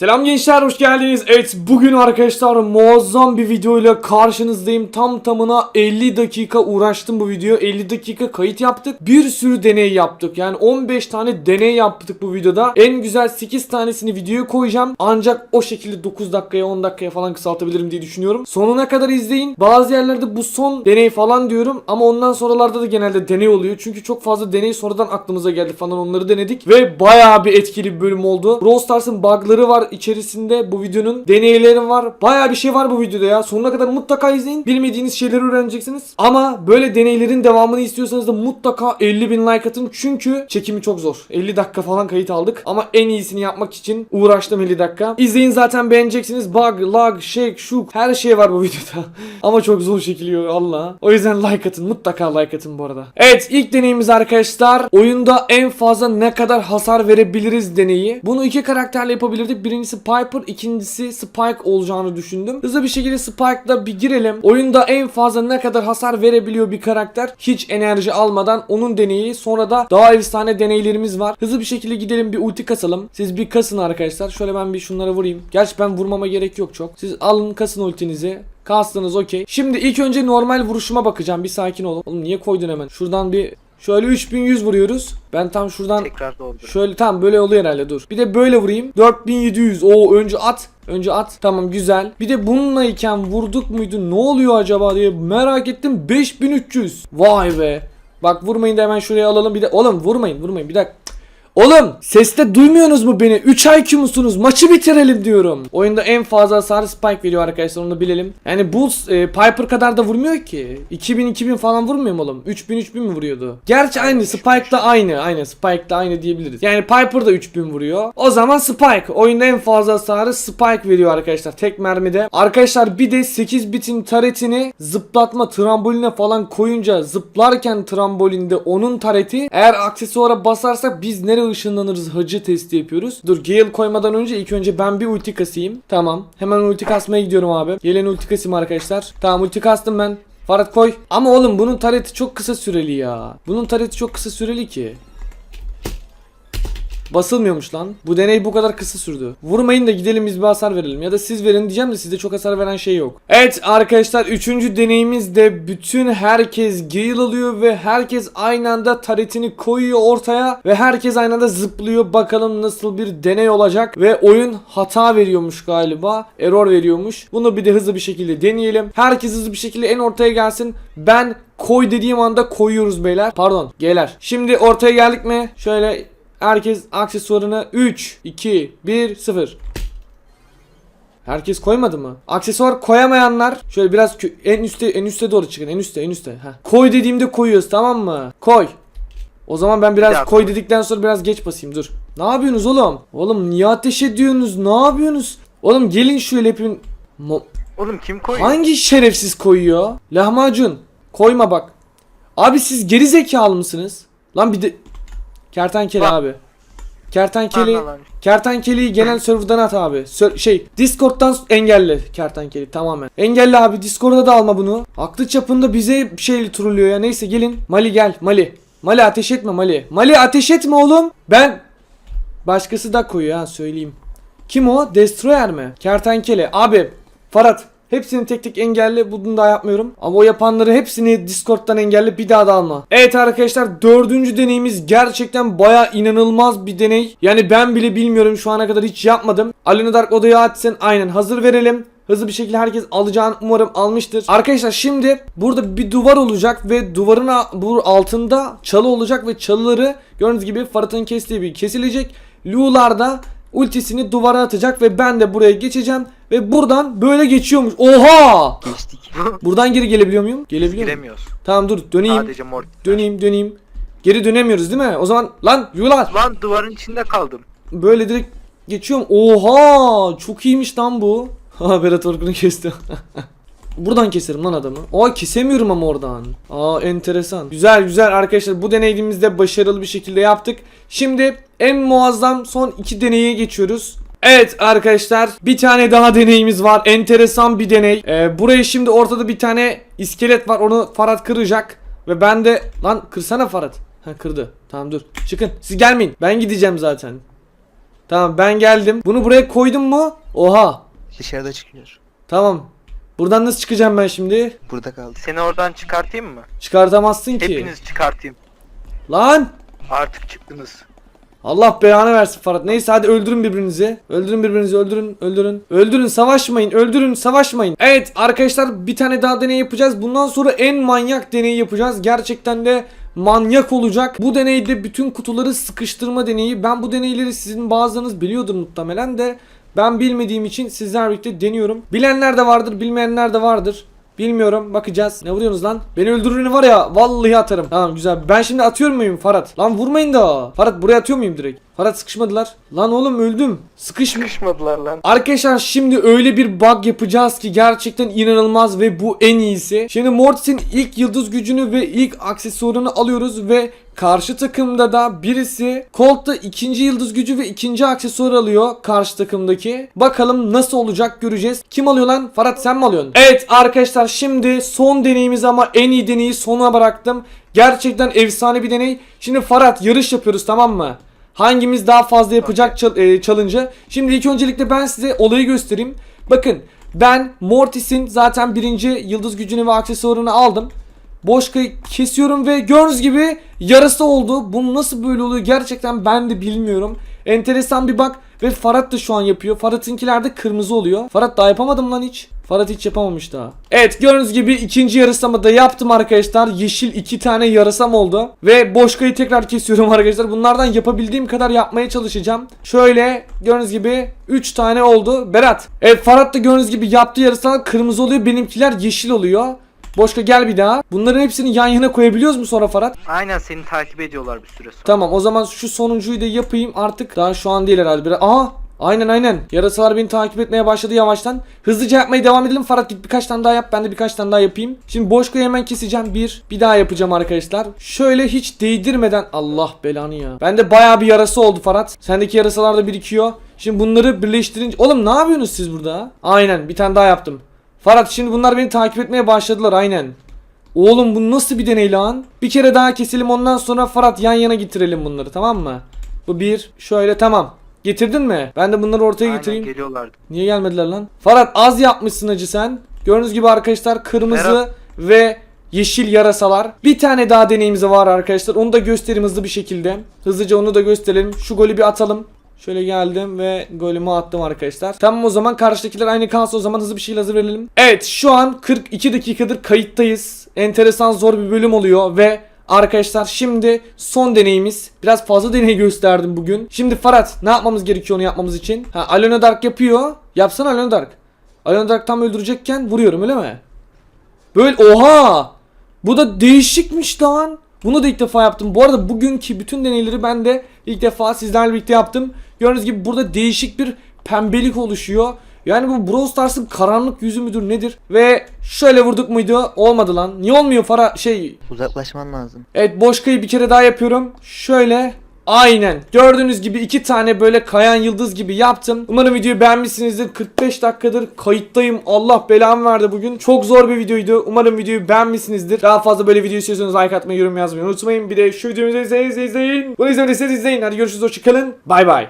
Selam gençler hoş geldiniz. Evet bugün arkadaşlar muazzam bir videoyla karşınızdayım. Tam tamına 50 dakika uğraştım bu video. 50 dakika kayıt yaptık. Bir sürü deney yaptık. Yani 15 tane deney yaptık bu videoda. En güzel 8 tanesini videoya koyacağım. Ancak o şekilde 9 dakikaya 10 dakikaya falan kısaltabilirim diye düşünüyorum. Sonuna kadar izleyin. Bazı yerlerde bu son deney falan diyorum ama ondan sonralarda da genelde deney oluyor. Çünkü çok fazla deney sonradan aklımıza geldi falan onları denedik ve bayağı bir etkili bir bölüm oldu. Brawl Stars'ın bug'ları var içerisinde bu videonun deneyleri var. Bayağı bir şey var bu videoda ya. Sonuna kadar mutlaka izleyin. Bilmediğiniz şeyleri öğreneceksiniz. Ama böyle deneylerin devamını istiyorsanız da mutlaka 50 bin like atın. Çünkü çekimi çok zor. 50 dakika falan kayıt aldık. Ama en iyisini yapmak için uğraştım 50 dakika. İzleyin zaten beğeneceksiniz. Bug, lag, shake, şuk her şey var bu videoda. Ama çok zor çekiliyor Allah. O yüzden like atın. Mutlaka like atın bu arada. Evet ilk deneyimiz arkadaşlar. Oyunda en fazla ne kadar hasar verebiliriz deneyi. Bunu iki karakterle yapabilirdik. Birincisi Piper, ikincisi Spike olacağını düşündüm. Hızlı bir şekilde Spike'la bir girelim. Oyunda en fazla ne kadar hasar verebiliyor bir karakter. Hiç enerji almadan onun deneyi. Sonra da daha efsane deneylerimiz var. Hızlı bir şekilde gidelim bir ulti kasalım. Siz bir kasın arkadaşlar. Şöyle ben bir şunlara vurayım. Gerçi ben vurmama gerek yok çok. Siz alın kasın ultinizi. Kastınız okey. Şimdi ilk önce normal vuruşuma bakacağım. Bir sakin olun. Oğlum niye koydun hemen? Şuradan bir şöyle 3100 vuruyoruz. Ben tam şuradan Tekrar doldur. Şöyle tam böyle oluyor herhalde dur. Bir de böyle vurayım. 4700. Oo önce at. Önce at. Tamam güzel. Bir de bununla iken vurduk muydu? Ne oluyor acaba diye merak ettim. 5300. Vay be. Bak vurmayın da hemen şuraya alalım. Bir de oğlum vurmayın vurmayın. Bir dakika. Oğlum seste duymuyorsunuz mu beni? 3 IQ musunuz? Maçı bitirelim diyorum. Oyunda en fazla hasar Spike veriyor arkadaşlar onu bilelim. Yani bu e, Piper kadar da vurmuyor ki. 2000 2000 falan vurmuyor mu oğlum? 3000 3000 mi vuruyordu? Gerçi aynı Spike da aynı. Aynı Spike da aynı diyebiliriz. Yani Piper da 3000 vuruyor. O zaman Spike. Oyunda en fazla hasarı Spike veriyor arkadaşlar. Tek mermide. Arkadaşlar bir de 8 bitin taretini zıplatma tramboline falan koyunca zıplarken trambolinde onun tareti eğer aksesuara basarsak biz nereye ışınlanırız hacı testi yapıyoruz. Dur Gale koymadan önce ilk önce ben bir ulti kasayım. Tamam. Hemen ulti kasmaya gidiyorum abi. Gelen ulti kasayım arkadaşlar. Tamam ulti kastım ben. Farhat koy. Ama oğlum bunun tareti çok kısa süreli ya. Bunun tareti çok kısa süreli ki. Basılmıyormuş lan. Bu deney bu kadar kısa sürdü. Vurmayın da gidelim biz bir hasar verelim. Ya da siz verin diyeceğim de sizde çok hasar veren şey yok. Evet arkadaşlar üçüncü deneyimiz de bütün herkes Gale alıyor ve herkes aynı anda taretini koyuyor ortaya ve herkes aynı anda zıplıyor. Bakalım nasıl bir deney olacak ve oyun hata veriyormuş galiba. Error veriyormuş. Bunu bir de hızlı bir şekilde deneyelim. Herkes hızlı bir şekilde en ortaya gelsin. Ben koy dediğim anda koyuyoruz beyler. Pardon geler. Şimdi ortaya geldik mi? Şöyle Herkes aksesuarını 3, 2, 1, 0. Herkes koymadı mı? Aksesuar koyamayanlar şöyle biraz en üstte en üste doğru çıkın. En üste en üste. Heh. Koy dediğimde koyuyoruz tamam mı? Koy. O zaman ben biraz Bir koy. dedikten sonra biraz geç basayım dur. Ne yapıyorsunuz oğlum? Oğlum niye ateş ediyorsunuz? Ne yapıyorsunuz? Oğlum gelin şöyle hepin... Mo- Oğlum kim koyuyor? Hangi şerefsiz koyuyor? Lahmacun. Koyma bak. Abi siz geri zekalı mısınız? Lan bir de... Kertenkele Bak. abi. Kertenkele... Kertenkeleyi gelen serverdan at abi. Sör- şey Discord'dan engelle kertenkeleyi tamamen. Engelle abi Discord'da da alma bunu. Aklı çapında bize bir şey trollüyor ya. Neyse gelin. Mali gel Mali. Mali ateş etme Mali. Mali ateş etme oğlum. Ben başkası da koyuyor ha söyleyeyim. Kim o? Destroyer mi? Kertenkele. Abi Farhat Hepsini tek tek engelle bunu daha yapmıyorum. Ama o yapanları hepsini Discord'dan engelle bir daha da alma. Evet arkadaşlar dördüncü deneyimiz gerçekten baya inanılmaz bir deney. Yani ben bile bilmiyorum şu ana kadar hiç yapmadım. Alina Dark odayı açsın aynen hazır verelim. Hızlı bir şekilde herkes alacağını umarım almıştır. Arkadaşlar şimdi burada bir duvar olacak ve duvarın bu altında çalı olacak ve çalıları gördüğünüz gibi Farhat'ın kestiği bir kesilecek. Lu'lar da ultisini duvara atacak ve ben de buraya geçeceğim ve buradan böyle geçiyormuş. Oha! Geçtik. Buradan geri gelebiliyor muyum? Gelebiliyor muyum? Giremiyoruz. Tamam dur döneyim. Sadece mor. Döneyim döneyim. Geri dönemiyoruz değil mi? O zaman lan yular. Lan duvarın içinde kaldım. Böyle direkt geçiyorum. Oha! Çok iyiymiş lan bu. Ha Berat Orkun'u kesti. Buradan keserim lan adamı. Aa kesemiyorum ama oradan. Aa enteresan. Güzel güzel arkadaşlar bu deneyimizde başarılı bir şekilde yaptık. Şimdi en muazzam son iki deneye geçiyoruz. Evet arkadaşlar bir tane daha deneyimiz var. Enteresan bir deney. Ee, buraya şimdi ortada bir tane iskelet var. Onu Farhat kıracak. Ve ben de lan kırsana Farhat. Ha kırdı. Tamam dur. Çıkın. Siz gelmeyin. Ben gideceğim zaten. Tamam ben geldim. Bunu buraya koydum mu? Oha. Dışarıda çıkıyor. Tamam. Buradan nasıl çıkacağım ben şimdi? Burada kaldı. Seni oradan çıkartayım mı? Çıkartamazsın ki. Hepiniz çıkartayım. Lan. Artık çıktınız. Allah belanı versin Farhat. Neyse hadi öldürün birbirinizi. Öldürün birbirinizi öldürün öldürün. Öldürün savaşmayın öldürün savaşmayın. Evet arkadaşlar bir tane daha deney yapacağız. Bundan sonra en manyak deneyi yapacağız. Gerçekten de manyak olacak. Bu deneyde bütün kutuları sıkıştırma deneyi. Ben bu deneyleri sizin bazılarınız biliyordur muhtemelen de. Ben bilmediğim için sizlerle birlikte deniyorum. Bilenler de vardır bilmeyenler de vardır. Bilmiyorum bakacağız. Ne vuruyorsunuz lan? Beni öldürürünü var ya vallahi atarım. Tamam güzel. Ben şimdi atıyor muyum Farhat? Lan vurmayın da. Farhat buraya atıyor muyum direkt? Farhat sıkışmadılar. Lan oğlum öldüm. Sıkışmış. Sıkışmadılar lan. Arkadaşlar şimdi öyle bir bug yapacağız ki gerçekten inanılmaz ve bu en iyisi. Şimdi Mortis'in ilk yıldız gücünü ve ilk aksesuarını alıyoruz ve karşı takımda da birisi Colt'ta ikinci yıldız gücü ve ikinci aksesuar alıyor karşı takımdaki. Bakalım nasıl olacak göreceğiz. Kim alıyor lan? Farhat sen mi alıyorsun? Evet arkadaşlar şimdi son deneyimiz ama en iyi deneyi sona bıraktım. Gerçekten efsane bir deney. Şimdi Farhat yarış yapıyoruz tamam mı? Hangimiz daha fazla yapacak çal- e, challenge'ı? Şimdi ilk öncelikle ben size olayı göstereyim. Bakın ben Mortis'in zaten birinci yıldız gücünü ve aksesuarını aldım. Boşka'yı kesiyorum ve gördüğünüz gibi yarası oldu. Bu nasıl böyle oluyor gerçekten ben de bilmiyorum. Enteresan bir bak ve Farhat da şu an yapıyor. Farhat'ınkiler de kırmızı oluyor. Farhat daha yapamadım lan hiç. Farhat hiç yapamamış daha. Evet gördüğünüz gibi ikinci yarısamı da yaptım arkadaşlar. Yeşil iki tane yarasam oldu. Ve Boşka'yı tekrar kesiyorum arkadaşlar. Bunlardan yapabildiğim kadar yapmaya çalışacağım. Şöyle gördüğünüz gibi 3 tane oldu. Berat. Evet Farhat da gördüğünüz gibi yaptığı yarısamlar kırmızı oluyor. Benimkiler yeşil oluyor. Boşka gel bir daha. Bunların hepsini yan yana koyabiliyoruz mu sonra Farhat? Aynen seni takip ediyorlar bir süre sonra. Tamam o zaman şu sonuncuyu da yapayım artık. Daha şu an değil herhalde. Biraz... Aha Aynen aynen. Yarasalar beni takip etmeye başladı yavaştan. Hızlıca yapmaya devam edelim. Farhat git birkaç tane daha yap. Ben de birkaç tane daha yapayım. Şimdi Boşka'yı hemen keseceğim. Bir. Bir daha yapacağım arkadaşlar. Şöyle hiç değdirmeden. Allah belanı ya. Bende bayağı bir yarası oldu Farhat. Sendeki yarasalar da birikiyor. Şimdi bunları birleştirince... Oğlum ne yapıyorsunuz siz burada? Aynen bir tane daha yaptım. Farhat şimdi bunlar beni takip etmeye başladılar aynen. Oğlum bu nasıl bir deney lan? Bir kere daha keselim ondan sonra Farhat yan yana getirelim bunları tamam mı? Bu bir. Şöyle tamam. Getirdin mi? Ben de bunları ortaya Aynen getireyim. geliyorlardı. Niye gelmediler lan? Farhat az yapmışsın acı sen. Gördüğünüz gibi arkadaşlar kırmızı Ferhat. ve yeşil yarasalar. Bir tane daha deneyimiz var arkadaşlar. Onu da göstereyim hızlı bir şekilde. Hızlıca onu da gösterelim. Şu golü bir atalım. Şöyle geldim ve golümü attım arkadaşlar. Tamam o zaman karşıdakiler aynı kalsın o zaman hızlı bir şeyle hazır verelim. Evet şu an 42 dakikadır kayıttayız. Enteresan zor bir bölüm oluyor ve Arkadaşlar şimdi son deneyimiz. Biraz fazla deney gösterdim bugün. Şimdi Farhat ne yapmamız gerekiyor onu yapmamız için? Ha Alona Dark yapıyor. Yapsana Alona Dark. Alona Dark tam öldürecekken vuruyorum öyle mi? Böyle oha! Bu da değişikmiş lan. Bunu da ilk defa yaptım. Bu arada bugünkü bütün deneyleri ben de ilk defa sizlerle birlikte yaptım. Gördüğünüz gibi burada değişik bir pembelik oluşuyor. Yani bu Brawl Stars'ın karanlık yüzü müdür nedir? Ve şöyle vurduk muydu? Olmadı lan. Niye olmuyor Fara şey Uzaklaşman lazım. Evet Boşka'yı bir kere daha yapıyorum. Şöyle. Aynen. Gördüğünüz gibi iki tane böyle kayan yıldız gibi yaptım. Umarım videoyu beğenmişsinizdir. 45 dakikadır kayıttayım. Allah belamı verdi bugün. Çok zor bir videoydu. Umarım videoyu beğenmişsinizdir. Daha fazla böyle video istiyorsanız like atmayı, yorum yazmayı unutmayın. Bir de şu videomuzu izleyin, izleyin. Bunu izlemediyseniz izleyin. Hadi görüşürüz. Hoşçakalın. Bay bay.